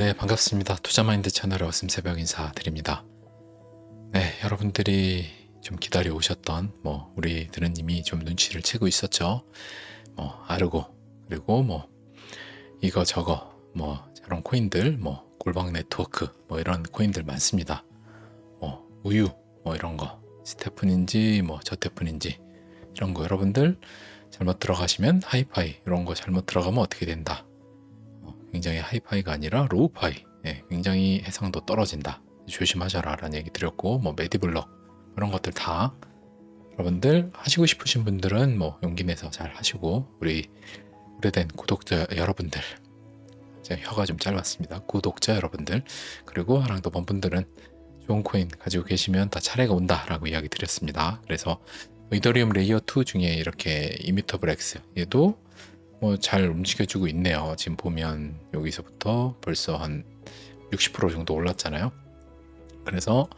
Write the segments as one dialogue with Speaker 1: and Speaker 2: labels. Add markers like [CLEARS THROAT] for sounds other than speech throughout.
Speaker 1: 네, 반갑습니다. 투자마인드 채널의 어슴 새벽 인사 드립니다. 네, 여러분들이 좀 기다려 오셨던 뭐 우리 들은 이미 좀 눈치를 채고 있었죠. 뭐 아르고 그리고 뭐 이거 저거 뭐 저런 코인들 뭐 골방 네트워크 뭐 이런 코인들 많습니다. 뭐 우유 뭐 이런 거 스테픈인지 뭐 저테픈인지 이런 거 여러분들 잘못 들어가시면 하이파이 이런 거 잘못 들어가면 어떻게 된다. 어, 굉장히 하이파이가 아니라 로우파이. 예, 굉장히 해상도 떨어진다. 조심하셔라 라는 얘기 드렸고 뭐 메디블럭 이런 것들 다 여러분들 하시고 싶으신 분들은 뭐 용기 내서 잘 하시고 우리 오래된 구독자 여러분들. 제 혀가 좀 짧았습니다. 구독자 여러분들. 그리고 하랑도 먼 분들은 좋은 코인 가지고 계시면 다 차례가 온다 라고 이야기 드렸습니다. 그래서 이더리움 레이어 2 중에 이렇게 이미터블 X 얘도 뭐 잘 움직여주고 있네요. 지금 보면 여기서부터 벌써 한 60% 정도 올랐잖아요. 그래서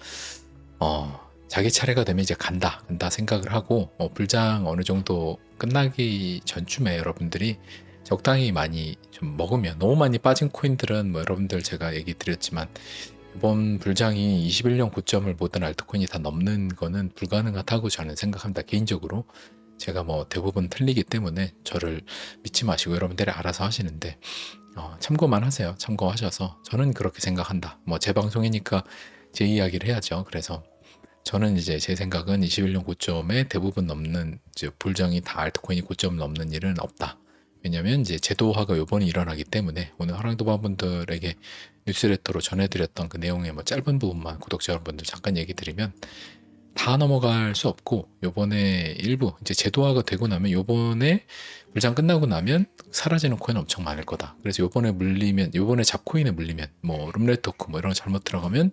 Speaker 1: 어 자기 차례가 되면 이제 간다 간다 생각을 하고 어, 불장 어느 정도 끝나기 전쯤에 여러분들이 적당히 많이 좀 먹으면 너무 많이 빠진 코인들은 뭐 여러분들 제가 얘기 드렸지만 이번 불장이 21년 고점을 모든 알트코인이 다 넘는 거는 불가능하다고 저는 생각합니다 개인적으로 제가 뭐 대부분 틀리기 때문에 저를 믿지 마시고 여러분들이 알아서 하시는데 어, 참고만 하세요. 참고하셔서 저는 그렇게 생각한다. 뭐 제 방송이니까 제 이야기를 해야죠. 그래서 저는 이제 제 생각은 21년 고점에 대부분 넘는 이제 불장이 다 알트코인이 고점 넘는 일은 없다. 왜냐면 이제 제도화가 요번에 일어나기 때문에 오늘 하랑도반분들에게 뉴스레터로 전해드렸던 그 내용의 뭐 짧은 부분만 구독자 여러분들 잠깐 얘기 드리면 다 넘어갈 수 없고 요번에 일부 이제 제도화가 되고 나면 요번에 물장 끝나고 나면 사라지는 코인 엄청 많을 거다. 그래서 요번에 물리면 요번에 잡코인에 물리면 뭐 룸네트워크 뭐 이런 거 잘못 들어가면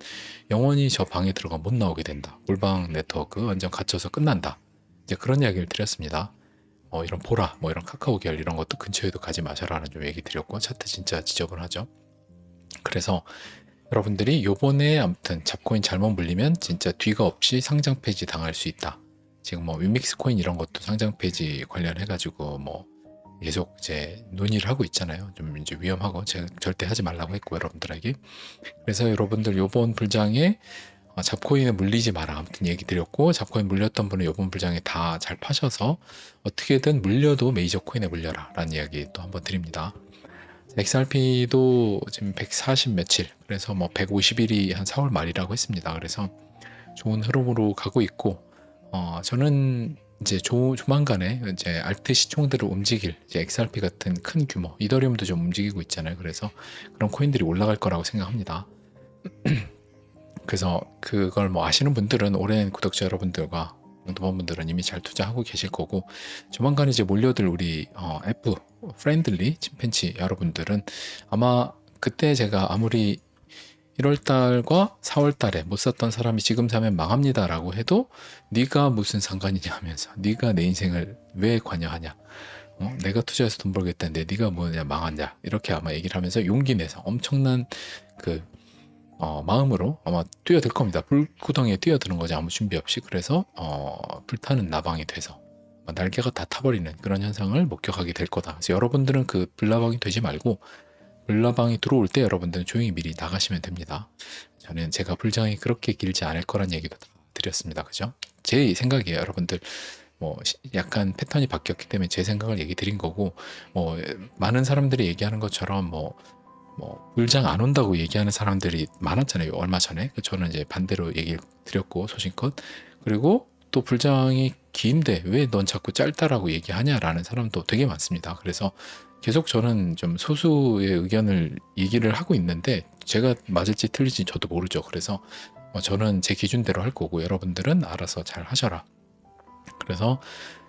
Speaker 1: 영원히 저 방에 들어가 못 나오게 된다. 골방 네트워크 완전 갇혀서 끝난다. 이제 그런 이야기를 드렸습니다. 어, 이런 보라, 뭐 이런 카카오 계열 이런 것도 근처에도 가지 마셔라는 좀 얘기 드렸고 차트 진짜 지저분하죠. 그래서 여러분들이 요번에 아무튼 잡코인 잘못 물리면 진짜 뒤가 없이 상장 폐지 당할 수 있다. 지금 뭐 위믹스 코인 이런 것도 상장 폐지 관련해 가지고 뭐 계속 이제 논의를 하고 있잖아요. 좀 이제 위험하고 제가 절대 하지 말라고 했고 여러분들에게 그래서 여러분들 요번 불장에 어, 잡코인에 물리지 마라 아무튼 얘기 드렸고 잡코인 물렸던 분은 요번 불장에 다 잘 파셔서 어떻게든 물려도 메이저 코인에 물려라 라는 이야기 또 한번 드립니다. XRP도 지금 140 며칠, 그래서 뭐 150일이 한 4월 말이라고 했습니다. 그래서 좋은 흐름으로 가고 있고, 어, 저는 이제 조, 조만간에 이제 알트 시총들을 움직일 이제 XRP 같은 큰 규모, 이더리움도 좀 움직이고 있잖아요. 그래서 그런 코인들이 올라갈 거라고 생각합니다. [CLEARS THROAT] 그래서 그걸 뭐 아시는 분들은 오랜 구독자 여러분들과 동반분들은 이미 잘 투자하고 계실 거고 조만간 이제 몰려들 우리 어, F 프렌들리 침팬치 여러분들은 아마 그때 제가 아무리 1월 달과 4월 달에 못 샀던 사람이 지금 사면 망합니다라고 해도 네가 무슨 상관이냐 하면서 네가 내 인생을 왜 관여하냐 어? 내가 투자해서 돈 벌겠다는데 네가 뭐냐 망하냐 이렇게 아마 얘기를 하면서 용기 내서 엄청난 그 어, 마음으로 아마 뛰어들 겁니다. 불구덩이에 뛰어드는 거지 아무 준비 없이 그래서 어, 불타는 나방이 돼서 날개가 다 타버리는 그런 현상을 목격하게 될 거다. 그래서 여러분들은 그 불나방이 되지 말고 불나방이 들어올 때 여러분들은 조용히 미리 나가시면 됩니다. 저는 제가 불장이 그렇게 길지 않을 거란 얘기도 다 드렸습니다. 그죠? 제 생각이에요. 여러분들 뭐 약간 패턴이 바뀌었기 때문에 제 생각을 얘기 드린 거고 뭐 많은 사람들이 얘기하는 것처럼 뭐 뭐 불장 안 온다고 얘기하는 사람들이 많았잖아요. 얼마 전에. 저는 이제 반대로 얘기를 드렸고 소신껏. 그리고 또 불장이 긴데 왜 넌 자꾸 짧다라고 얘기하냐라는 사람도 되게 많습니다. 그래서 계속 저는 좀 소수의 의견을 얘기를 하고 있는데 제가 맞을지 틀릴지 저도 모르죠. 그래서 어, 저는 제 기준대로 할 거고 여러분들은 알아서 잘 하셔라. 그래서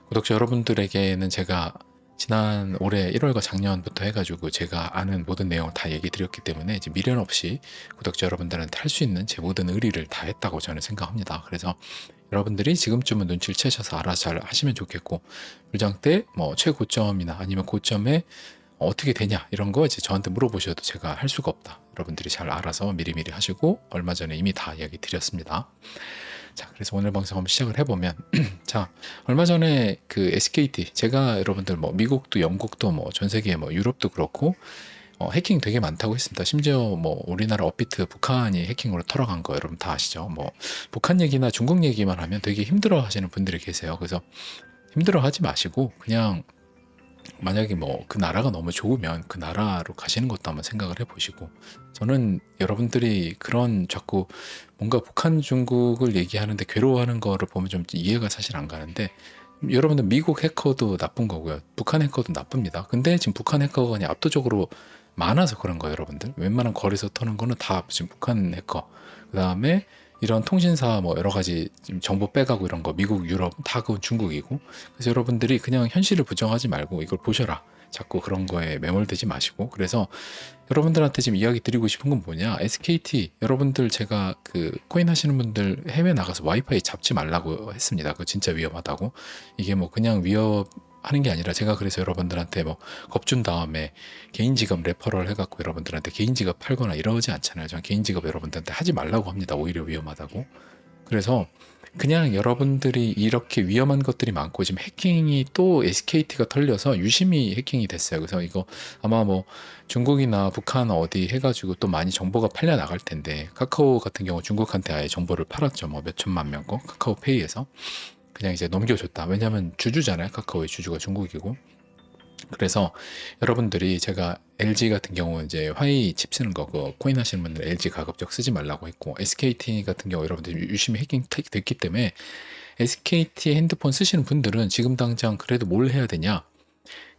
Speaker 1: 구독자 여러분들에게는 제가 지난 올해 1월과 작년부터 해가지고 제가 아는 모든 내용을 다 얘기 드렸기 때문에 이제 미련 없이 구독자 여러분들한테 할 수 있는 제 모든 의리를 다 했다고 저는 생각합니다. 그래서 여러분들이 지금쯤은 눈치를 채셔서 알아서 잘 하시면 좋겠고 불장 때 뭐 최고점이나 아니면 고점에 어떻게 되냐 이런 거 이제 저한테 물어보셔도 제가 할 수가 없다. 여러분들이 잘 알아서 미리미리 하시고 얼마 전에 이미 다 이야기 드렸습니다. 자, 그래서 오늘 방송 한번 시작을 해보면, [CLEARS THROAT] 자, 얼마 전에 그 SKT, 제가 여러분들 뭐 미국도 영국도 뭐 전 세계 뭐 유럽도 그렇고, 어, 해킹 되게 많다고 했습니다. 심지어 뭐 우리나라 업비트 북한이 해킹으로 털어간 거 여러분 다 아시죠? 뭐 북한 얘기나 중국 얘기만 하면 되게 힘들어 하시는 분들이 계세요. 그래서 힘들어 하지 마시고 그냥 만약에 뭐 그 나라가 너무 좋으면 그 나라로 가시는 것도 한번 생각을 해보시고 저는 여러분들이 그런 자꾸 뭔가 북한 중국을 얘기하는데 괴로워하는 거를 보면 좀 이해가 사실 안 가는데 여러분들 미국 해커도 나쁜 거고요. 북한 해커도 나쁩니다. 근데 지금 북한 해커가 그냥 압도적으로 많아서 그런 거예요 여러분들. 웬만한 거리에서 터는 거는 다 지금 북한 해커. 그 다음에 이런 통신사 뭐 여러 가지 정보 빼가고 이런 거 미국 유럽 다 그건 중국이고. 그래서 여러분들이 그냥 현실을 부정하지 말고 이걸 보셔라. 자꾸 그런 거에 매몰되지 마시고. 그래서 여러분들한테 지금 이야기 드리고 싶은 건 뭐냐? SKT 여러분들 제가 그 코인 하시는 분들 해외 나가서 와이파이 잡지 말라고 했습니다. 그거 진짜 위험하다고. 이게 뭐 그냥 위협 하는 게 아니라 제가 그래서 여러분들한테 뭐 겁준 다음에 개인 지갑 레퍼럴 해갖고 여러분들한테 개인 지갑 팔거나 이러지 않잖아요. 저는 개인 지갑 여러분들한테 하지 말라고 합니다. 오히려 위험하다고. 그래서 그냥 여러분들이 이렇게 위험한 것들이 많고 지금 해킹이 또 SKT가 털려서 유심히 해킹이 됐어요. 그래서 이거 아마 뭐 중국이나 북한 어디 해가지고 또 많이 정보가 팔려 나갈 텐데 카카오 같은 경우 중국한테 아예 정보를 팔았죠. 뭐 몇 천만 명 거? 카카오페이에서 그냥 이제 넘겨줬다. 왜냐하면 주주잖아요. 카카오의 주주가 중국이고. 그래서 여러분들이 제가 LG 같은 경우 이제 화이 칩 쓰는 거, 그 코인 하시는 분들 LG 가급적 쓰지 말라고 했고 SKT 같은 경우 여러분들 유심히 해킹 됐기 때문에 SKT 핸드폰 쓰시는 분들은 지금 당장 그래도 뭘 해야 되냐?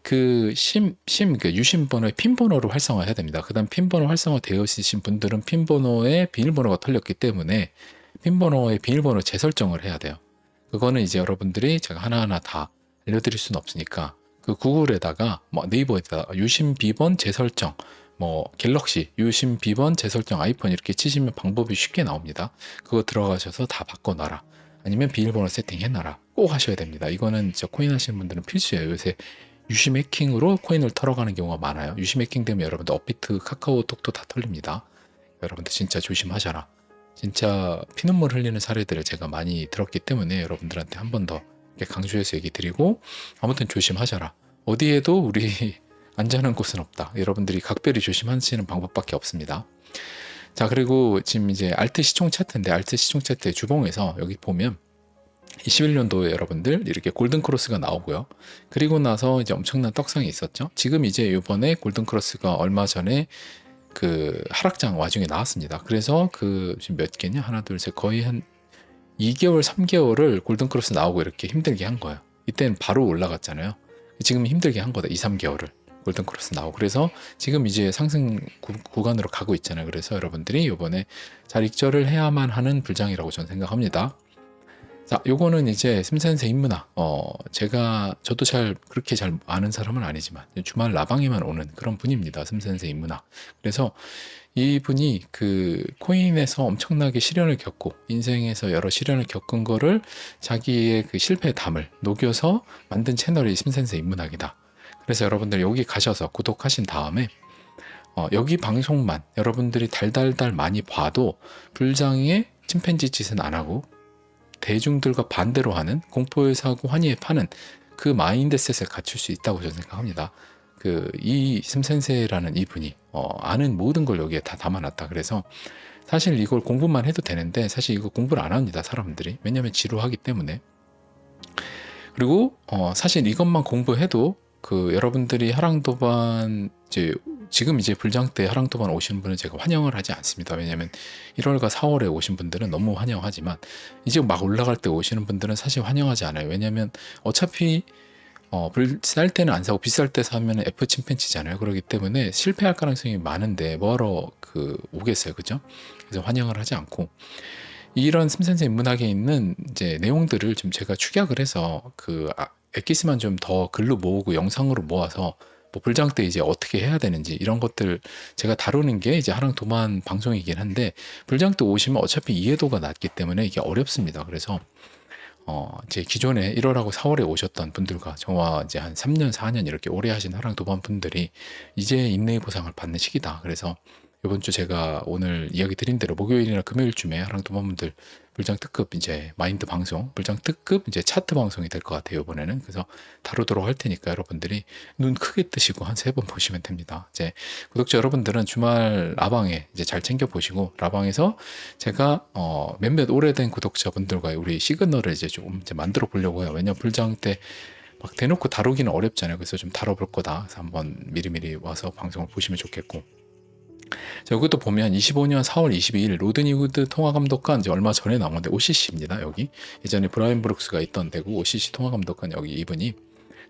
Speaker 1: 그 심, 심, 그 유심 번호의 핀 번호를 활성화해야 됩니다. 그 다음 핀 번호 활성화 되어 있으신 분들은 핀 번호에 비밀번호가 털렸기 때문에 핀 번호의 비밀번호 재설정을 해야 돼요. 그거는 이제 여러분들이 제가 하나하나 다 알려드릴 수는 없으니까 그 구글에다가 뭐 네이버에다가 유심 비번 재설정 뭐 갤럭시 유심 비번 재설정 아이폰 이렇게 치시면 방법이 쉽게 나옵니다. 그거 들어가셔서 다 바꿔놔라. 아니면 비밀번호 세팅해놔라. 꼭 하셔야 됩니다. 이거는 진짜 코인 하시는 분들은 필수예요. 요새 유심 해킹으로 코인을 털어가는 경우가 많아요. 유심 해킹 되면 여러분들 업비트, 카카오톡도 다 털립니다. 여러분들 진짜 조심하셔라. 진짜 피눈물 흘리는 사례들을 제가 많이 들었기 때문에 여러분들한테 한 번 더 강조해서 얘기 드리고 아무튼 조심하셔라. 어디에도 우리 [LAUGHS] 안전한 곳은 없다. 여러분들이 각별히 조심하시는 방법밖에 없습니다. 자 그리고 지금 이제 알트 시총 차트인데 알트 시총 차트의 주봉에서 여기 보면 21년도에 여러분들 이렇게 골든 크로스가 나오고요. 그리고 나서 이제 엄청난 떡상이 있었죠. 지금 이제 이번에 골든 크로스가 얼마 전에 그 하락장 와중에 나왔습니다. 그래서 그 지금 몇 개냐? 하나, 둘, 셋 거의 한 2개월, 3개월을 골든 크로스 나오고 이렇게 힘들게 한 거예요. 이때는 바로 올라갔잖아요. 지금 힘들게 한 거다. 2, 3개월을. 골든 크로스 나오고 그래서 지금 이제 상승 구, 간으로 가고 있잖아요. 그래서 여러분들이 이번에 잘 익절을 해야만 하는 불장이라고 저는 생각합니다. 자, 요거는 이제 심센세 인문학. 어, 제가 저도 잘 그렇게 잘 아는 사람은 아니지만 주말 라방에만 오는 그런 분입니다. 심센세 인문학. 그래서 이분이 그 코인에서 엄청나게 시련을 겪고 인생에서 여러 시련을 겪은 거를 자기의 그 실패의 담을 녹여서 만든 채널이 심센세 인문학이다. 그래서 여러분들 여기 가셔서 구독하신 다음에 어, 여기 방송만 여러분들이 달달달 많이 봐도 불장의 침팬지 짓은 안 하고 대중들과 반대로 하는 공포의 사고 환희에 파는 그 마인드셋을 갖출 수 있다고 저는 생각합니다. 그 이 심센세라는 이분이 어, 아는 모든 걸 여기에 다 담아놨다. 그래서 사실 이걸 공부만 해도 되는데 사실 이거 공부를 안 합니다. 사람들이 왜냐하면 지루하기 때문에 그리고 어, 사실 이것만 공부해도 그 여러분들이 하랑도반 이제 지금 이제 불장 때 하랑도반 오시는 분은 제가 환영을 하지 않습니다. 왜냐하면 1월과 4월에 오신 분들은 너무 환영하지만 이제 막 올라갈 때 오시는 분들은 사실 환영하지 않아요. 왜냐하면 어차피 어, 쌀 때는 안 사고 비쌀 때 사면 F 침팬치잖아요. 그렇기 때문에 실패할 가능성이 많은데 뭐하러 그 오겠어요. 그죠? 그래서 환영을 하지 않고 이런 심센세 인문학에 있는 이제 내용들을 좀 제가 축약을 해서 그 아, 엑기스만 좀 더 글로 모으고 영상으로 모아서 뭐 불장 때 이제 어떻게 해야 되는지 이런 것들 제가 다루는 게 이제 하랑 도만 방송이긴 한데 불장 때 오시면 어차피 이해도가 낮기 때문에 이게 어렵습니다. 그래서 어, 제 기존에 1월하고 4월에 오셨던 분들과 저와 이제 한 3년, 4년 이렇게 오래 하신 하랑 도반 분들이 이제 인내의 보상을 받는 시기다. 그래서 이번 주 제가 오늘 이야기 드린 대로 목요일이나 금요일쯤에 하랑 도마분들 불장 특급 이제 마인드 방송, 불장 특급 이제 차트 방송이 될 것 같아요 이번에는 그래서 다루도록 할 테니까 여러분들이 눈 크게 뜨시고 한 세 번 보시면 됩니다. 이제 구독자 여러분들은 주말 라방에 이제 잘 챙겨 보시고 라방에서 제가 어 몇몇 오래된 구독자분들과 우리 시그널을 이제 좀 이제 만들어 보려고 해요. 왜냐면 불장 때막 대놓고 다루기는 어렵잖아요. 그래서 좀 다뤄볼 거다. 그래서 한번 미리미리 와서 방송을 보시면 좋겠고. 자, 여기도 보면 25년 4월 22일 로드니 후드 통화감독관 이제 얼마 전에 나온 데 OCC입니다. 여기 예전에 브라이언 브룩스가 있던 데고 OCC 통화감독관 여기 이분이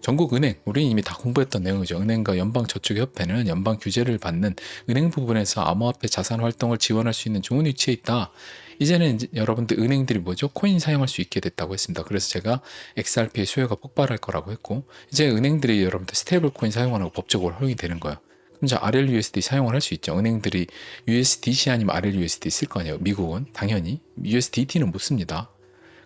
Speaker 1: 전국 은행 우리 이미 다 공부했던 내용이죠. 은행과 연방저축협회는 연방 규제를 받는 은행 부분에서 암호화폐 자산 활동을 지원할 수 있는 좋은 위치에 있다. 이제는 이제 여러분들 은행들이 뭐죠? 코인 사용할 수 있게 됐다고 했습니다. 그래서 제가 XRP의 수요가 폭발할 거라고 했고 이제 은행들이 여러분들 스테이블 코인 사용하는 거 법적으로 허용이 되는 거예요. 이제 RLUSD 사용을 할 수 있죠. 은행들이 USDC 아니면 RLUSD 쓸 거 아니에요. 미국은 당연히 USDT는 못 씁니다.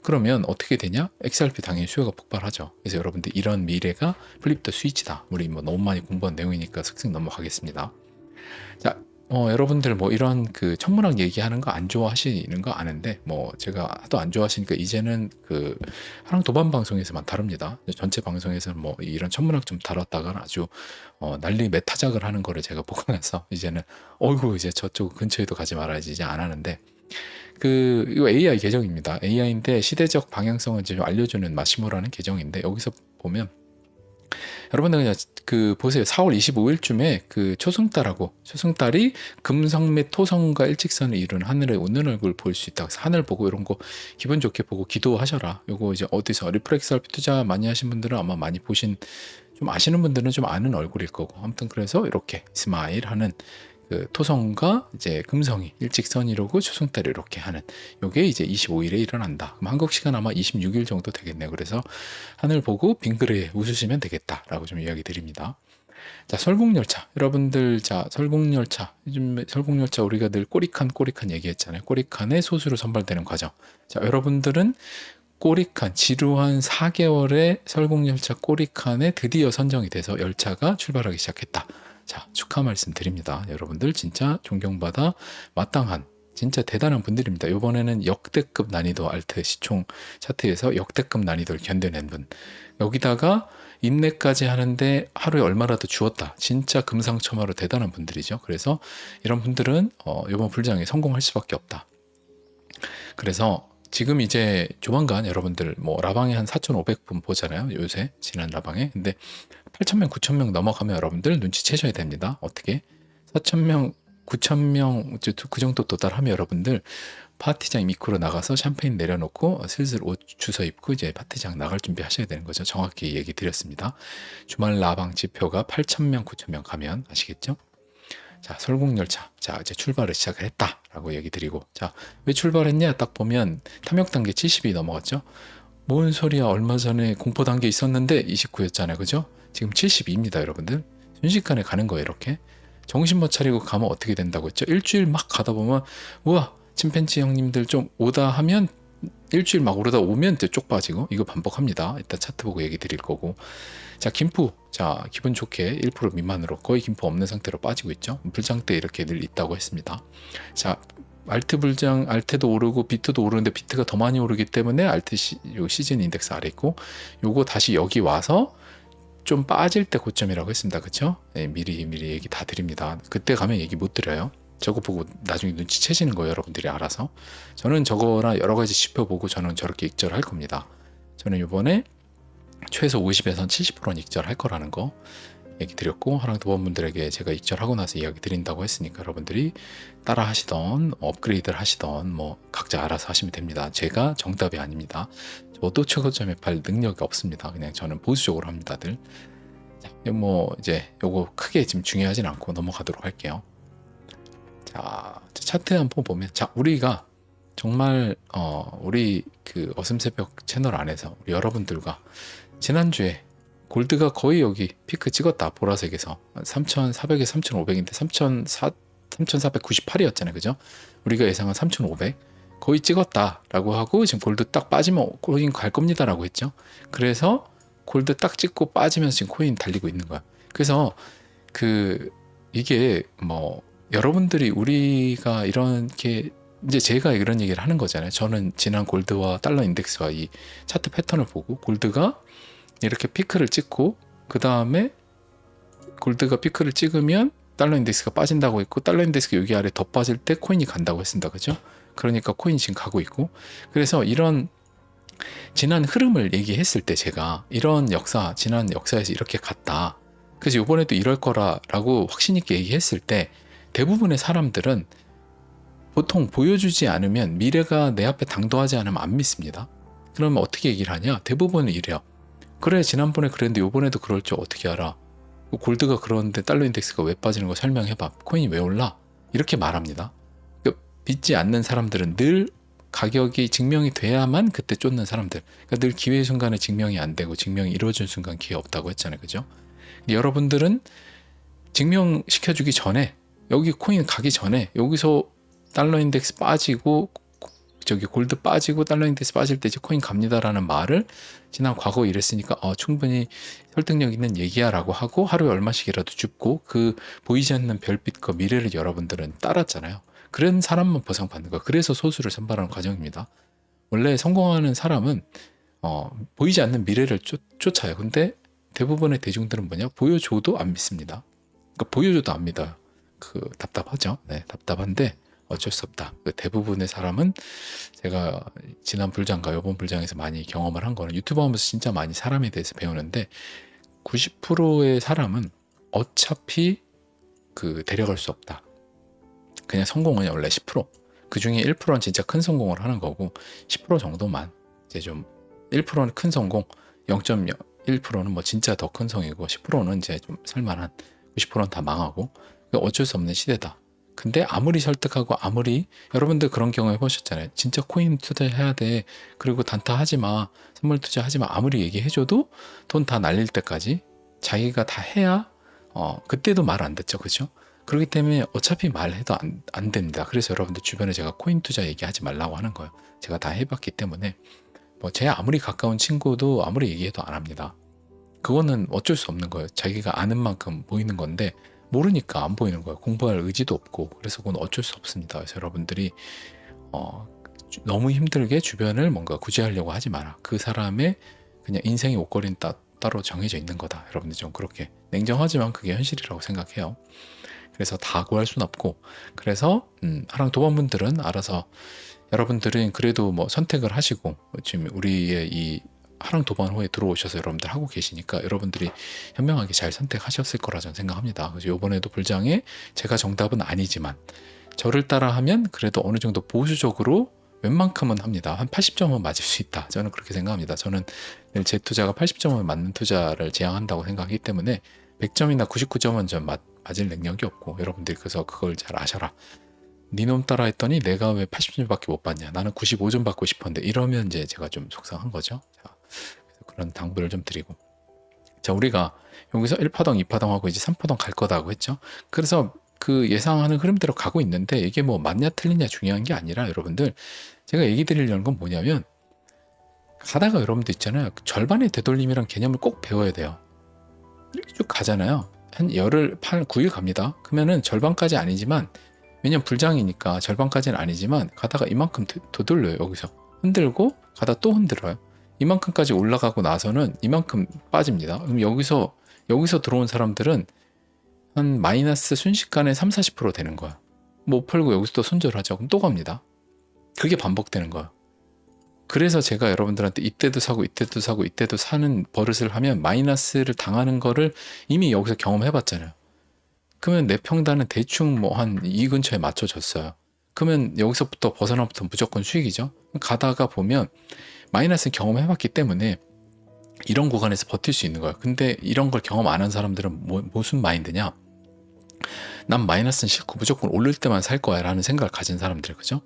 Speaker 1: 그러면 어떻게 되냐? XRP 당연히 수요가 폭발하죠. 그래서 여러분들 이런 미래가 플립 더 스위치다. 우리 뭐 너무 많이 공부한 내용이니까 슥슥 넘어가겠습니다. 자, 어, 여러분들 뭐 이런 그 천문학 얘기하는 거 안 좋아하시는 거 아는데 뭐 제가 하도 안 좋아하시니까 이제는 그 하랑 도반 방송에서만 다룹니다. 전체 방송에서는 뭐 이런 천문학 좀 다뤘다가 아주 어, 난리 메타작을 하는 거를 제가 [LAUGHS] 보고 나서 이제는 어이구 이제 저쪽 근처에도 가지 말아야지 이제 안 하는데 그 이거 AI 계정입니다. AI인데 시대적 방향성을 좀 알려주는 마시모라는 계정인데 여기서 보면 여러분들 그냥 그 보세요. 4월 25일쯤에 그 초승달하고 초승달이 금성 및 토성과 일직선을 이룬 하늘의 웃는 얼굴 볼 수 있다. 하늘 보고 이런 거 기분 좋게 보고 기도하셔라. 요거 이제 어디서 리프렉스 RP 투자 많이 하신 분들은 아마 많이 보신 좀 아시는 분들은 좀 아는 얼굴일 거고 아무튼 그래서 이렇게 스마일 하는 그 토성과 이제 금성이 일직선 이로고 초승달이 이렇게 하는 요게 이제 25일에 일어난다. 그럼 한국 시간 아마 26일 정도 되겠네요. 그래서 하늘 보고 빙그레 웃으시면 되겠다라고 좀 이야기 드립니다. 자, 설국열차. 여러분들, 자, 설국열차. 요즘 설국열차 우리가 늘 꼬리칸, 꼬리칸 얘기했잖아요. 꼬리칸의 소수로 선발되는 과정. 자, 여러분들은 꼬리칸, 지루한 4개월의 설국열차 꼬리칸에 드디어 선정이 돼서 열차가 출발하기 시작했다. 자, 축하 말씀 드립니다. 여러분들 진짜 존경받아 마땅한 진짜 대단한 분들입니다. 이번에는 역대급 난이도 알트 시총 차트에서 역대급 난이도를 견뎌낸 분. 여기다가 인내까지 하는데 하루에 얼마라도 주었다. 진짜 금상첨화로 대단한 분들이죠. 그래서 이런 분들은 어, 이번 불장에 성공할 수밖에 없다. 그래서 지금 이제 조만간 여러분들 뭐 라방에 한 4,500분 보잖아요. 요새 지난 라방에. 근데 8,000명, 9,000명 넘어가면 여러분들 눈치채셔야 됩니다. 어떻게? 4,000명, 9,000명 그 정도 도달하면 여러분들 파티장 입구로 나가서 샴페인 내려놓고 슬슬 옷 주워 입고 이제 파티장 나갈 준비 하셔야 되는 거죠. 정확히 얘기 드렸습니다. 주말 라방 지표가 8,000명, 9,000명 가면 아시겠죠? 자, 설국열차. 자, 이제 출발을 시작을 했다 라고 얘기 드리고. 자, 왜 출발했냐? 딱 보면 탐욕 단계 70이 넘어갔죠? 뭔 소리야? 얼마 전에 공포 단계 있었는데 29였잖아요. 그죠? 지금 72입니다, 여러분들. 순식간에 가는 거예요, 이렇게. 정신 못 차리고 가면 어떻게 된다고 했죠? 일주일 막 가다 보면, 우와, 침팬지 형님들 좀 오다 하면 일주일 막 오르다 오면 쪽 빠지고 이거 반복합니다. 이따 차트 보고 얘기 드릴 거고. 자, 김프. 자, 기분 좋게 1% 미만으로 거의 김프 없는 상태로 빠지고 있죠. 불장 때 이렇게 늘 있다고 했습니다. 자, 알트 불장, 알트도 오르고 비트도 오르는데 비트가 더 많이 오르기 때문에 알트 시, 요 시즌 인덱스 아래 있고 요거 다시 여기 와서 좀 빠질 때 고점이라고 했습니다. 그쵸? 네, 미리 미리 얘기 다 드립니다. 그때 가면 얘기 못 드려요. 저거 보고 나중에 눈치채시는 거예요. 여러분들이 알아서. 저는 저거나 여러 가지 짚어보고 저는 저렇게 익절할 겁니다. 저는 이번에 최소 50에선 70%는 익절할 거라는 거 얘기 드렸고 하랑 도원분들에게 제가 익절하고 나서 이야기 드린다고 했으니까 여러분들이 따라 하시던 업그레이드를 하시던 뭐 각자 알아서 하시면 됩니다. 제가 정답이 아닙니다. 저도 최고점에 팔 능력이 없습니다. 그냥 저는 보수적으로 합니다, 들. 자, 뭐 이제 요거 크게 지금 중요하진 않고 넘어가도록 할게요. 자, 차트 한번 보면 자, 우리가 정말 어, 우리 그 어슴새벽 채널 안에서 우리 여러분들과 지난주에 골드가 거의 여기 피크 찍었다 보라색에서 3,400에 3,500인데 3,400 3,498이었잖아요. 그죠? 우리가 예상한 3,500 거의 찍었다라고 하고 지금 골드 딱 빠지면 코인 갈 겁니다라고 했죠. 그래서 골드 딱 찍고 빠지면서 지금 코인 달리고 있는 거야. 그래서 그 이게 뭐 여러분들이 우리가 이렇게 이제 제가 이런 얘기를 하는 거잖아요. 저는 지난 골드와 달러 인덱스와 이 차트 패턴을 보고 골드가 이렇게 피크를 찍고 그 다음에 골드가 피크를 찍으면 달러 인덱스가 빠진다고 했고 달러 인덱스가 여기 아래 더 빠질 때 코인이 간다고 했습니다. 그죠? 그러니까 코인이 지금 가고 있고 그래서 이런 지난 흐름을 얘기했을 때 제가 이런 역사 지난 역사에서 이렇게 갔다. 그래서 이번에도 이럴 거라라고 확신 있게 얘기했을 때 대부분의 사람들은 보통 보여주지 않으면 미래가 내 앞에 당도하지 않으면 안 믿습니다. 그러면 어떻게 얘기를 하냐? 대부분은 이래요. 그래 지난번에 그랬는데 요번에도 그럴 줄 어떻게 알아? 골드가 그러는데 달러 인덱스가 왜 빠지는 거 설명해봐. 코인이 왜 올라? 이렇게 말합니다. 믿지 않는 사람들은 늘 가격이 증명이 돼야만 그때 쫓는 사람들. 그러니까 늘 기회의 순간에 증명이 안 되고 증명이 이루어진 순간 기회 없다고 했잖아요. 그죠? 여러분들은 증명시켜주기 전에 여기 코인 가기 전에 여기서 달러 인덱스 빠지고 저기 골드 빠지고 달러 인덱스 빠질 때 이제 코인 갑니다라는 말을 지난 과거 이랬으니까 어, 충분히 설득력 있는 얘기야라고 하고 하루에 얼마씩이라도 줍고 그 보이지 않는 별빛과 미래를 여러분들은 따랐잖아요. 그런 사람만 보상받는 거. 그래서 소수를 선발하는 과정입니다. 원래 성공하는 사람은 어, 보이지 않는 미래를 쫓, 쫓아요. 근데 대부분의 대중들은 뭐냐? 보여줘도 안 믿습니다. 그러니까 보여줘도 안 믿어요. 그 답답하죠. 네, 답답한데 어쩔 수 없다. 그 대부분의 사람은 제가 지난 불장과 이번 불장에서 많이 경험을 한 거는 유튜브 하면서 진짜 많이 사람에 대해서 배우는데 90%의 사람은 어차피 그 데려갈 수 없다. 그냥 성공은 원래 10%. 그 중에 1%는 진짜 큰 성공을 하는 거고 10% 정도만 이제 좀 1%는 큰 성공, 0.1%는 뭐 진짜 더 큰 성이고 10%는 이제 좀 살만한 90%는 다 망하고 어쩔 수 없는 시대다. 근데 아무리 설득하고 아무리 여러분들 그런 경우 해보셨잖아요. 진짜 코인 투자해야 돼. 그리고 단타 하지 마. 선물 투자하지 마. 아무리 얘기해줘도 돈 다 날릴 때까지 자기가 다 해야 어 그때도 말 안 듣죠. 그죠? 그렇기 때문에 어차피 말해도 안, 안 됩니다. 그래서 여러분들 주변에 제가 코인 투자 얘기하지 말라고 하는 거예요. 제가 다 해봤기 때문에 뭐 제 아무리 가까운 친구도 아무리 얘기해도 안 합니다. 그거는 어쩔 수 없는 거예요. 자기가 아는 만큼 보이는 건데 모르니까 안 보이는 거예요. 공부할 의지도 없고 그래서 그건 어쩔 수 없습니다. 그래서 여러분들이 어, 너무 힘들게 주변을 뭔가 구제하려고 하지 마라. 그 사람의 그냥 인생의 옷걸이는 따, 따로 정해져 있는 거다. 여러분들 좀 그렇게 냉정하지만 그게 현실이라고 생각해요. 그래서 다 구할 수는 없고 그래서 음, 하랑 도반분들은 알아서 여러분들은 그래도 뭐 선택을 하시고 지금 우리의 이 하랑 도반 호에 들어오셔서 여러분들 하고 계시니까 여러분들이 현명하게 잘 선택하셨을 거라 저는 생각합니다. 그래서 이번에도 불장에 제가 정답은 아니지만 저를 따라하면 그래도 어느 정도 보수적으로 웬만큼은 합니다. 한 80점은 맞을 수 있다. 저는 그렇게 생각합니다. 저는 제 투자가 80점을 맞는 투자를 지향한다고 생각하기 때문에 100점이나 99점은 좀 맞, 맞을 능력이 없고 여러분들이 그래서 그걸 잘 아셔라. 니놈 따라 했더니 내가 왜 80점밖에 못 받냐. 나는 95점 받고 싶었는데 이러면 이제 제가 좀 속상한 거죠. 자, 그런 당부를 좀 드리고. 자, 우리가 여기서 1파동, 2파동 하고 이제 3파동 갈 거다고 했죠. 그래서 그 예상하는 흐름대로 가고 있는데 이게 뭐 맞냐 틀리냐 중요한 게 아니라 여러분들 제가 얘기 드리려는 건 뭐냐면 가다가 여러분들 있잖아요. 절반의 되돌림이란 개념을 꼭 배워야 돼요. 이렇게 쭉 가잖아요. 한 열흘, 8, 9일 갑니다. 그러면은 절반까지 아니지만 왜냐면 불장이니까 절반까지는 아니지만 가다가 이만큼 되돌려요. 여기서 흔들고 가다 또 흔들어요. 이만큼까지 올라가고 나서는 이만큼 빠집니다. 그럼 여기서 여기서 들어온 사람들은 한 마이너스 순식간에 3, 40% 되는 거야. 못 팔고 여기서 또 손절하죠. 그럼 또 갑니다. 그게 반복되는 거야. 그래서 제가 여러분들한테 이때도 사고 이때도 사고 이때도 사는 버릇을 하면 마이너스를 당하는 거를 이미 여기서 경험해 봤잖아요. 그러면 내 평단은 대충 뭐 한 이 근처에 맞춰졌어요. 그러면 여기서부터 벗어나부터 무조건 수익이죠. 가다가 보면 마이너스 경험해 봤기 때문에 이런 구간에서 버틸 수 있는 거예요. 근데 이런 걸 경험 안 한 사람들은 뭐, 무슨 마인드냐? 난 마이너스는 싫고 무조건 오를 때만 살 거야 라는 생각을 가진 사람들, 그죠?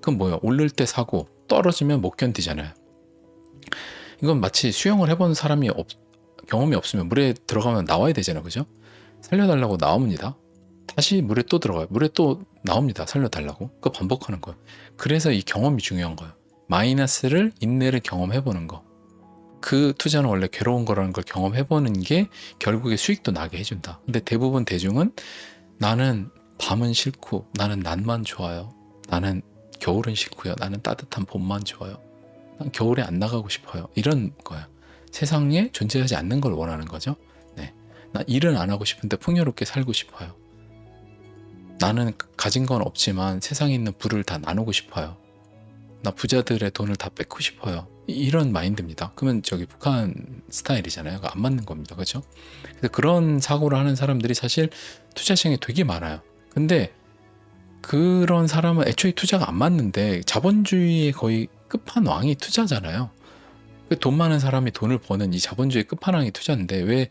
Speaker 1: 그럼 뭐야? 오를 때 사고 떨어지면 못 견디잖아요. 이건 마치 수영을 해본 사람이 없, 경험이 없으면 물에 들어가면 나와야 되잖아요. 그죠? 살려달라고 나옵니다. 다시 물에 또 들어가요. 물에 또 나옵니다. 살려달라고. 그 반복하는 거예요. 그래서 이 경험이 중요한 거예요. 마이너스를 인내를 경험해보는 거. 그 투자는 원래 괴로운 거라는 걸 경험해보는 게 결국에 수익도 나게 해준다. 근데 대부분 대중은 나는 밤은 싫고 나는 낮만 좋아요. 나는 겨울은 싫고요. 나는 따뜻한 봄만 좋아요. 난 겨울에 안 나가고 싶어요. 이런 거야. 세상에 존재하지 않는 걸 원하는 거죠. 네. 나 일은 안 하고 싶은데 풍요롭게 살고 싶어요. 나는 가진 건 없지만 세상에 있는 부를 다 나누고 싶어요. 나 부자들의 돈을 다 뺏고 싶어요. 이- 이런 마인드입니다. 그러면 저기 북한 스타일이잖아요. 안 맞는 겁니다. 그렇죠? 그래서 그런 사고를 하는 사람들이 사실 투자 시장에 되게 많아요. 근데 그런 사람은 애초에 투자가 안 맞는데 자본주의의 거의 끝판왕이 투자잖아요. 그돈 많은 사람이 돈을 버는 이 자본주의 끝판왕이 투자인데 왜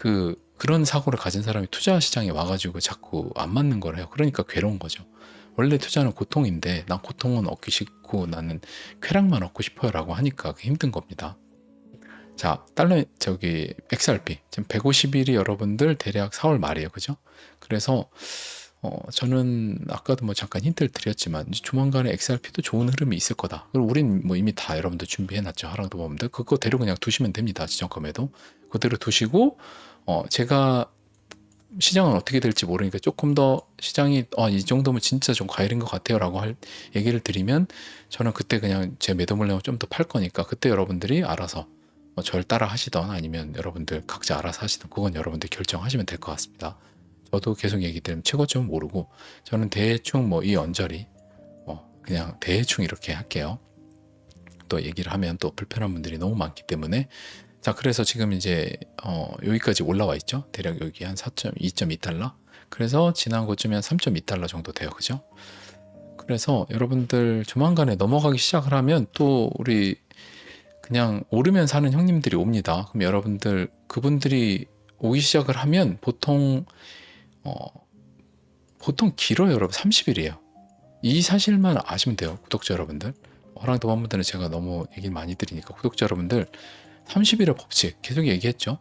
Speaker 1: 그 그런 사고를 가진 사람이 투자 시장에 와가지고 자꾸 안 맞는 걸 해요. 그러니까 괴로운 거죠. 원래 투자는 고통인데 난 고통은 얻기 싫고 나는 쾌락만 얻고 싶어요라고 하니까 힘든 겁니다. 자, 달러 저기 XRP 지금 150일이 여러분들 대략 4월 말이에요, 그죠? 그래서 어, 저는 아까도 뭐 잠깐 힌트를 드렸지만 조만간에 XRP도 좋은 흐름이 있을 거다. 그리고 우린 뭐 이미 다 여러분들 준비해놨죠. 하락도 보험들 그거 대로 그냥 두시면 됩니다. 지정검에도 그대로 두시고 어, 제가 시장은 어떻게 될지 모르니까 조금 더 시장이 아, 이 정도면 진짜 좀 과열인 것 같아요라고 할 얘기를 드리면 저는 그때 그냥 제 매도 물량을 좀 더 팔 거니까 그때 여러분들이 알아서 뭐 저를 따라 하시던 아니면 여러분들 각자 알아서 하시던 그건 여러분들 결정하시면 될 것 같습니다. 저도 계속 얘기 드리면 최고점은 모르고 저는 대충 뭐 이 언저리 뭐 그냥 대충 이렇게 할게요. 또 얘기를 하면 또 불편한 분들이 너무 많기 때문에 자 그래서 지금 이제 어 여기까지 올라와 있죠. 대략 여기 한 4.2.2달러. 그래서 지난 고점이 한 3.2달러 정도 돼요. 그죠? 그래서 여러분들 조만간에 넘어가기 시작을 하면 또 우리 그냥 오르면 사는 형님들이 옵니다. 그럼 여러분들 그분들이 오기 시작을 하면 보통 어 보통 길어요, 여러분. 30일이에요. 이 사실만 아시면 돼요, 구독자 여러분들. 허랑도 한분들은 제가 너무 얘기를 많이 드리니까 구독자 여러분들 30일의 법칙 계속 얘기했죠.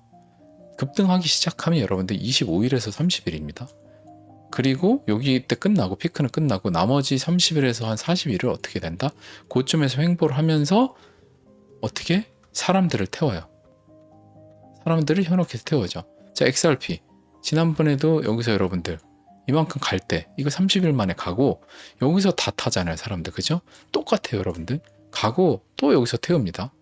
Speaker 1: 급등하기 시작하면 여러분들 25일에서 30일입니다. 그리고 여기 때 끝나고 피크는 끝나고 나머지 30일에서 한 40일을 어떻게 된다? 고점에서 횡보를 하면서 어떻게 사람들을 태워요. 사람들을 현혹해서 태워죠. 자, XRP 지난번에도 여기서 여러분들 이만큼 갈 때 이거 30일 만에 가고 여기서 다 타잖아요, 사람들. 그죠? 똑같아요, 여러분들. 가고 또 여기서 태웁니다.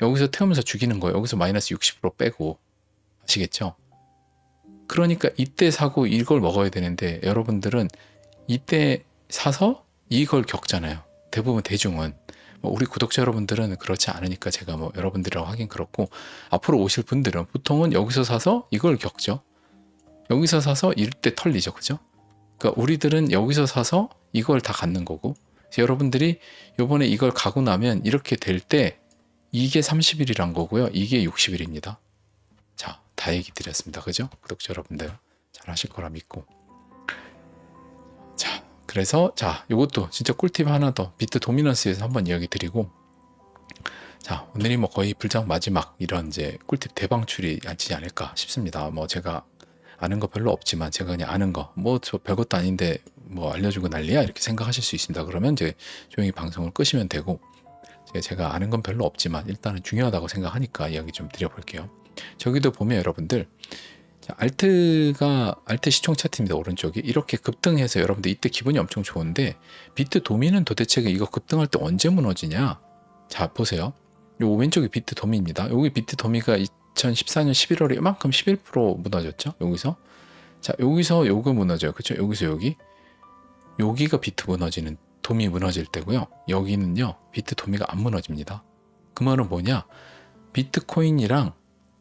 Speaker 1: 여기서 태우면서 죽이는 거예요. 여기서 마이너스 60% 빼고 아시겠죠? 그러니까 이때 사고 이걸 먹어야 되는데 여러분들은 이때 사서 이걸 겪잖아요. 대부분 대중은 뭐 우리 구독자 여러분들은 그렇지 않으니까 제가 뭐 여러분들이라고 하긴 그렇고 앞으로 오실 분들은 보통은 여기서 사서 이걸 겪죠. 여기서 사서 이때 털리죠, 그죠? 그러니까 우리들은 여기서 사서 이걸 다 갖는 거고 여러분들이 요번에 이걸 가고 나면 이렇게 될 때 이게 30일이란 거고요. 이게 60일입니다. 자, 다 얘기 드렸습니다. 그죠? 구독자 여러분들 잘 하실 거라 믿고. 자, 그래서 자, 요것도 진짜 꿀팁 하나 더 비트 도미넌스에서 한번 이야기 드리고 자, 오늘이 뭐 거의 불장 마지막 이런 이제 꿀팁 대방출이 하지 않을까 싶습니다. 뭐 제가 아는 거 별로 없지만 제가 그냥 아는 거 뭐 저 별것도 아닌데 뭐 알려주고 난리야? 이렇게 생각하실 수 있습니다. 그러면 이제 조용히 방송을 끄시면 되고 제가- 아는 건 별로 없지만 일단은 중요하다고 생각하니까 이야기 좀 드려볼게요. 저기도 보면 여러분들 자, 알트가 알트 시총 차트입니다 오른쪽이. 이렇게 급등해서 여러분들 이때 기분이 엄청 좋은데 비트 도미는 도대체 이거 급등할 때 언제 무너지냐? 자 보세요. 요 왼쪽이 비트 도미입니다. 여기 비트 도미가 2014년 11월에 이만큼 11% 무너졌죠? 여기서? 자 여기서 요거 무너져요. 그쵸? 여기서 여기? 여기가 비트 무너지는 도미 무너질 때고요. 여기는요 비트 도미가 안 무너집니다. 그 말은 뭐냐? 비트코인이랑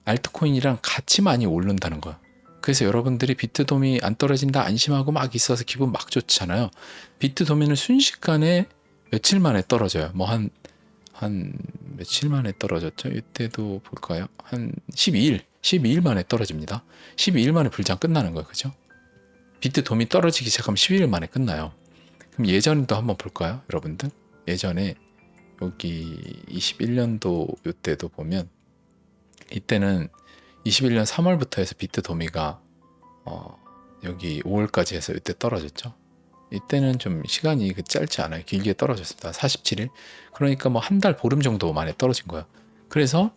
Speaker 1: 알트코인이랑 같이 많이 오른다는 거야. 그래서 여러분들이 비트도미 안 떨어진다 안심하고 막 있어서 기분 막 좋잖아요. 비트도미는 순식간에 며칠 만에 떨어져요. 뭐 한 한 며칠 만에 떨어졌죠? 이때도 볼까요? 한 12일, 12일 만에 떨어집니다. 12일 만에 불장 끝나는 거예요. 그죠? 비트도미 떨어지기 시작하면 12일 만에 끝나요. 그럼 예전도 한번 볼까요? 여러분들? 예전에 여기 21년도 이때도 보면 이때는 21년 3월부터 해서 비트 도미가 어, 여기 5월까지 해서 이때 떨어졌죠. 이때는 좀 시간이 그 짧지 않아요. 길게 떨어졌습니다. 47일. 그러니까 뭐 한 달 보름 정도 만에 떨어진 거예요. 그래서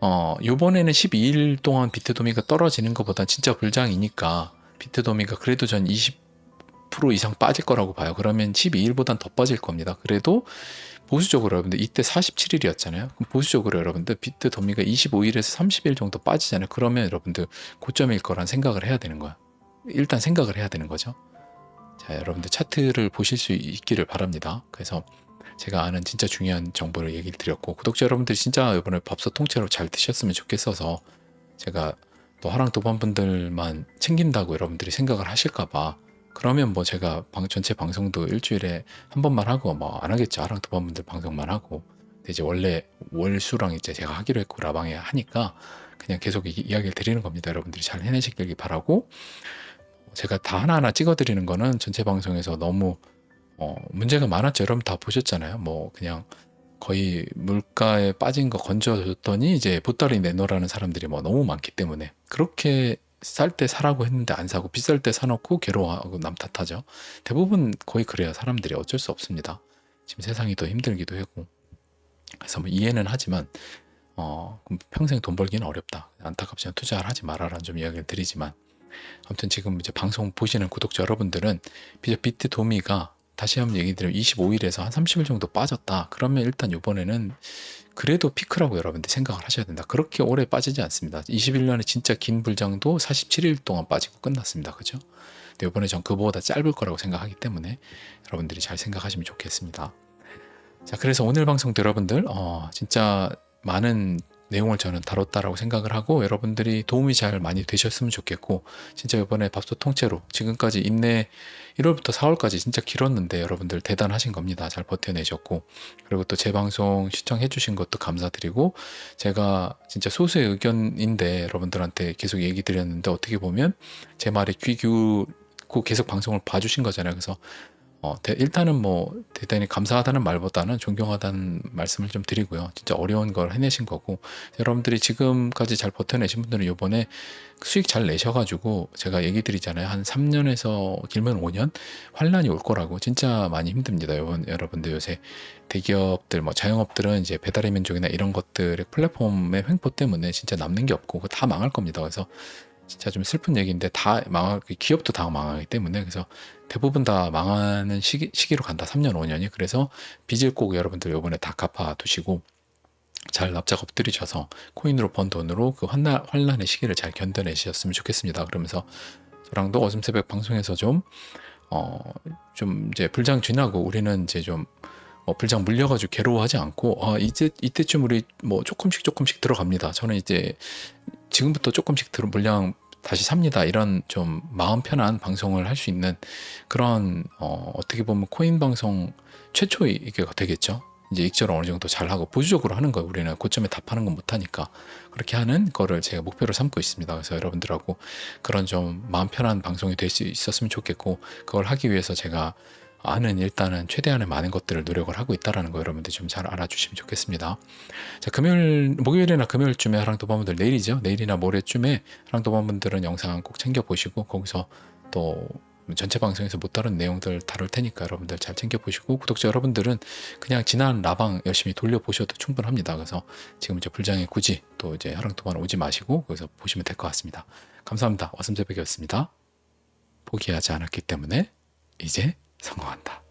Speaker 1: 어, 요번에는 12일 동안 비트 도미가 떨어지는 것보다 진짜 불장이니까 비트 도미가 그래도 전 20, 20% 이상 빠질 거라고 봐요. 그러면 12일보단 더 빠질 겁니다. 그래도 보수적으로 여러분들 이때 47일이었잖아요. 그럼 보수적으로 여러분들 비트 더미가 25일에서 30일 정도 빠지잖아요. 그러면 여러분들 고점일 거란 생각을 해야 되는 거야. 일단 생각을 해야 되는 거죠. 자, 여러분들 차트를 보실 수 있기를 바랍니다. 그래서 제가 아는 진짜 중요한 정보를 얘기를 드렸고 구독자 여러분들 진짜 이번에 밥솥 통째로 잘 드셨으면 좋겠어서 제가 또 하랑 도반 분들만 챙긴다고 여러분들이 생각을 하실까봐 그러면 뭐 제가 방, 전체 방송도 일주일에 한 번만 하고 뭐 안 하겠죠. 하랑 도반 분들 방송만 하고. 이제 원래 월수랑 이제 제가 하기로 했고 라방에 하니까 그냥 계속 이, 이야기를 드리는 겁니다. 여러분들이 잘 해내시길 바라고 제가 다 하나하나 찍어드리는 거는 전체 방송에서 너무 어, 문제가 많았죠. 여러분 다 보셨잖아요. 뭐 그냥 거의 물가에 빠진 거 건져줬더니 이제 보따리 내놓으라는 사람들이 뭐 너무 많기 때문에 그렇게 쌀 때 사라고 했는데 안 사고 비쌀 때 사놓고 괴로워하고 남 탓하죠. 대부분 거의 그래요. 사람들이 어쩔 수 없습니다. 지금 세상이 더 힘들기도 하고 그래서 뭐 이해는 하지만 어, 평생 돈 벌기는 어렵다. 안타깝지만 투자를 하지 말아라는 좀 이야기를 드리지만 아무튼 지금 이제 방송 보시는 구독자 여러분들은 비트 비트 도미가 다시 한번 얘기 드리면 25일에서 한 30일 정도 빠졌다. 그러면 일단 이번에는 그래도 피크라고 여러분들 생각을 하셔야 된다. 그렇게 오래 빠지지 않습니다. 21년에 진짜 긴 불장도 47일 동안 빠지고 끝났습니다. 그죠? 근데 이번에 전 그보다 짧을 거라고 생각하기 때문에 여러분들이 잘 생각하시면 좋겠습니다. 자, 그래서 오늘 방송도 여러분들 어, 진짜 많은 내용을 저는 다뤘다라고 생각을 하고 여러분들이 도움이 잘 많이 되셨으면 좋겠고 진짜 이번에 밥솥 통째로 지금까지 인내 1월부터 4월까지 진짜 길었는데 여러분들 대단하신 겁니다. 잘 버텨내셨고 그리고 또 제 방송 시청해 주신 것도 감사드리고 제가 진짜 소수의 의견인데 여러분들한테 계속 얘기 드렸는데 어떻게 보면 제 말에 귀 기울고 계속 방송을 봐주신 거잖아요. 그래서 어, 대- 일단은 뭐 대단히 감사하다는 말보다는 존경하다는 말씀을 좀 드리고요. 진짜 어려운 걸 해내신 거고 여러분들이 지금까지 잘 버텨내신 분들은 이번에 수익 잘 내셔가지고 제가 얘기 드리잖아요. 한 3년에서 길면 5년 환란이 올 거라고 진짜 많이 힘듭니다. 여러분, 여러분들 요새 대기업들 뭐 자영업들은 이제 배달의 민족이나 이런 것들의 플랫폼의 횡포 때문에 진짜 남는 게 없고 다 망할 겁니다. 그래서 진짜 좀 슬픈 얘기인데 다 망할 기업도 다 망하기 때문에 그래서 대부분 다 망하는 시기, 시기로 간다. 3년, 5년이. 그래서 빚을 꼭 여러분들 요번에 다 갚아 두시고 잘 납작 엎드리셔서 코인으로 번 돈으로 그 환란, 환란의 시기를 잘 견뎌내셨으면 좋겠습니다. 그러면서 저랑도 어슴 새벽 방송에서 좀, 어, 좀 이제 불장 지나고 우리는 이제 좀 어, 불장 물려가지고 괴로워하지 않고, 아, 이제, 이때쯤 우리 뭐 조금씩 조금씩 들어갑니다. 저는 이제 지금부터 조금씩 들어 물량 다시 삽니다. 이런 좀 마음 편한 방송을 할 수 있는 그런 어, 어떻게 보면 코인 방송 최초의 이게 되겠죠. 이제 익절을 어느 정도 잘 하고 보수적으로 하는 거예요. 우리는 고점에 답하는 건 못하니까 그렇게 하는 거를 제가 목표로 삼고 있습니다. 그래서 여러분들하고 그런 좀 마음 편한 방송이 될 수 있었으면 좋겠고 그걸 하기 위해서 제가 아는 일단은 최대한의 많은 것들을 노력을 하고 있다라는 거 여러분들 좀 잘 알아주시면 좋겠습니다. 자 금요일 목요일이나 금요일쯤에 하랑 도반분들 내일이죠. 내일이나 모레쯤에 하랑 도반분들은 영상 꼭 챙겨 보시고 거기서 또 전체 방송에서 못 다룬 내용들 다룰 테니까 여러분들 잘 챙겨 보시고 구독자 여러분들은 그냥 지난 라방 열심히 돌려 보셔도 충분합니다. 그래서 지금 이제 불장에 굳이 또 이제 하랑 도반 오지 마시고 거기서 보시면 될 것 같습니다. 감사합니다. 와슴새벽이었습니다. 포기하지 않았기 때문에 이제 성공한다.